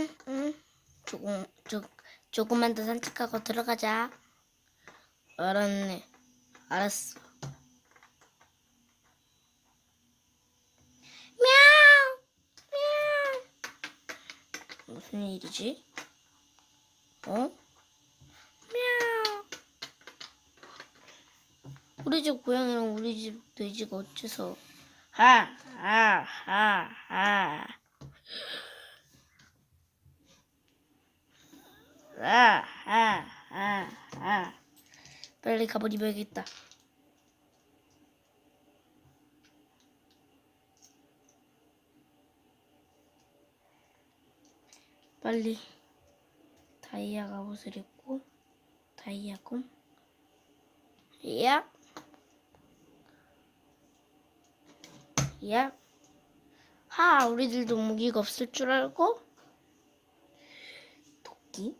응, 응. 조금, 조, 조금만 더 산책하고 들어가자. 알았네. 알았어. 미야우! 미야우! 무슨 일이지? 어? 미야우! 우리 집 고양이랑 우리 집 돼지가 어째서 하, 하, 하, 하. 아, 아, 아, 아. 빨리 가버리야겠다. 빨리 다이아 갑옷을 입고 다이아 곰. 야. 야. 하, 우리들도 무기가 없을 줄 알고? 도끼?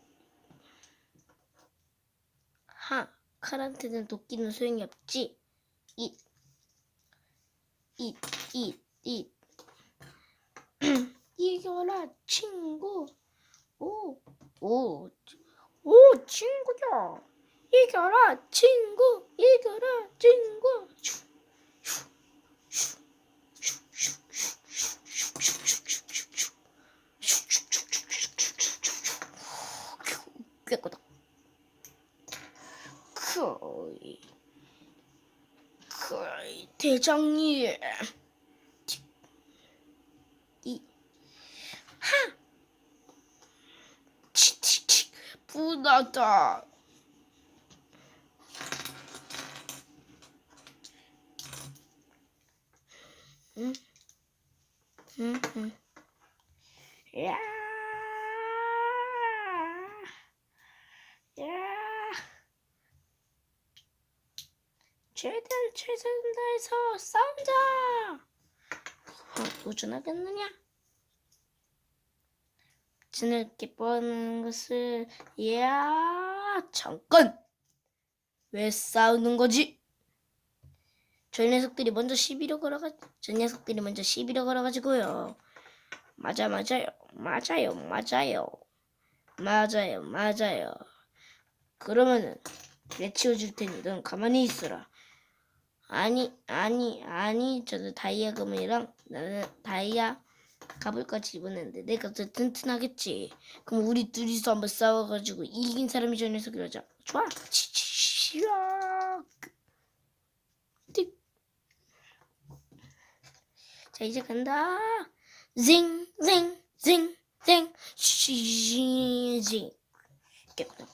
하, 칼한테는 도끼는 소용이 없지. 잇, 잇, 잇, 잇. 이겨라, 친구. 오, 오, 오, 친구야. 이겨라, 친구. 이겨라, 친구. 슈, 슈, 슈, 슈, 슈, 슈, 슈, 슈, 슈. 깨끗다. 거의 거의 대장님 이하 치치치 분하다 응? 응? 응. 야! 야! 최대한 최선을 다해서 싸우자. 어, 도전하겠느냐? 진을 기뻐하는 것을 야 잠깐 왜 싸우는 거지? 저 녀석들이 먼저 시비로 걸어가 저 녀석들이 먼저 시비로 걸어가지고요. 맞아 맞아요 맞아요 맞아요 맞아요 맞아요. 그러면은 내치워줄 테니 넌 가만히 있어라. 아니 아니 아니 저는 다이아 금이랑 나는 다이아 갑을까지 입었는데 내가 더 튼튼하겠지. 그럼 우리 둘이서 한번 싸워가지고 이긴 사람이 저 녀석을 하자. 좋아. 치치치야 자 이제 간다. 징징징징. 깨끗하고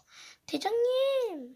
대장님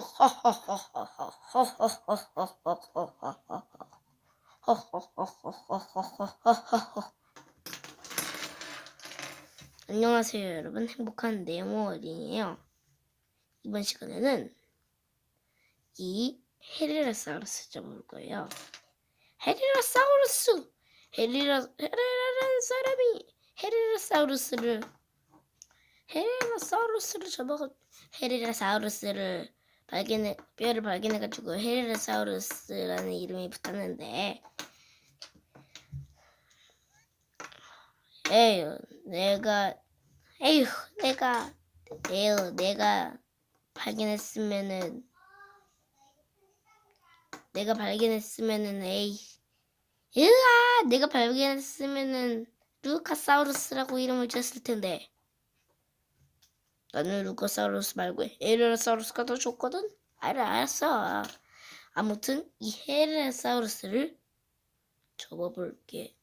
허허허허허 안녕하세요 여러분. 행복한 네모 어린이에요. 이번 시간에는 이 헤리라사우루스 잡아볼 거예요. 헤리라사우루스! 헤리라 헤리라라는 사람이 헤리라사우루스를 헤리라사우루스를 잡아가 헤리라사우루스를 발견해 뼈를 발견해가지고 헤리라사우루스라는 이름이 붙었는데 에휴 내가 에휴 내가 에휴 내가 발견했으면은 내가 발견했으면은 에이 으아! 내가 발견했으면은 루카사우루스라고 이름을 지었을 텐데 나는 루카사우루스 말고 헤르라사우루스가 더 좋거든? 알았어. 아무튼 이 헤르라사우루스를 접어볼게